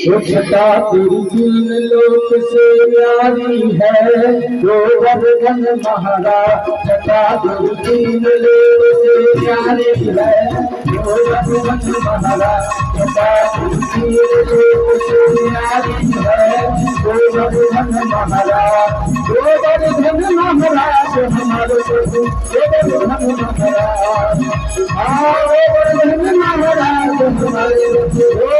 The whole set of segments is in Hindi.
छटा तीन लोक से न्यारी है। जो वर्धन महाराज छटा तीन लोक से न्यारी है। जो वर्धन महाराज छटा तीन लोक से न्यारी है। जो वर्धन महाराज, जो वर्धन महाराज, हमारे प्रभु, जो वर्धन महाराज हाँ वो वर्धन महाराज, हमारे प्रभु।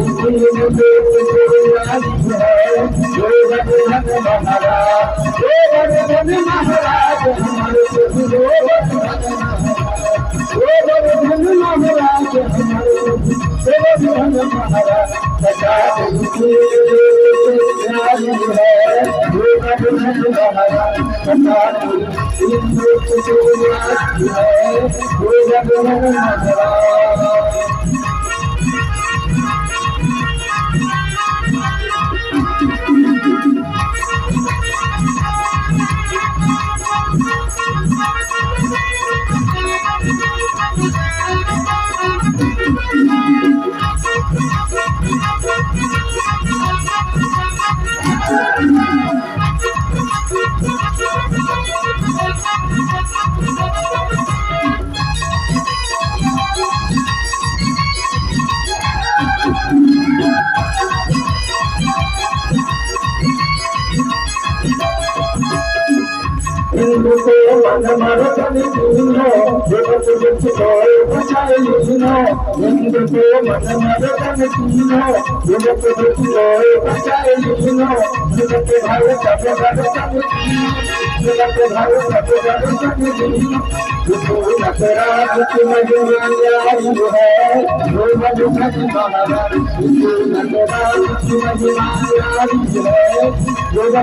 महाराज हे है मधुमति महाराज नकरा कुछ महिमान्यारी কিন্তু আমার জানি ভিন্ন জগৎ ಎಂದು Yoga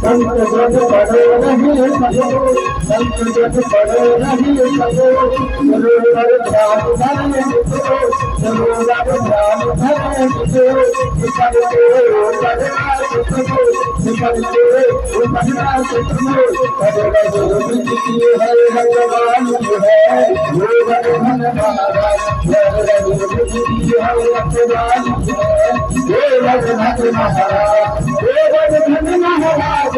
संत जग पड़े नहीं सको संत जग पड़े नहीं सको सरोवर ध्यान धरने निकलो सरोवर ध्यान धरने निकलो निकल के ऊपरना सुखो निकल के ऊपरना सुखो पड़ेगा जो की है भगवान है वो भगवान महाराज पड़ेगा जो की है भगवान है भगवान भगवान भगवान भगवान भगवान है भगवान महाराज है भगवान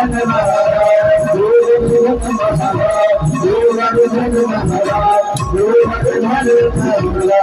Thank you.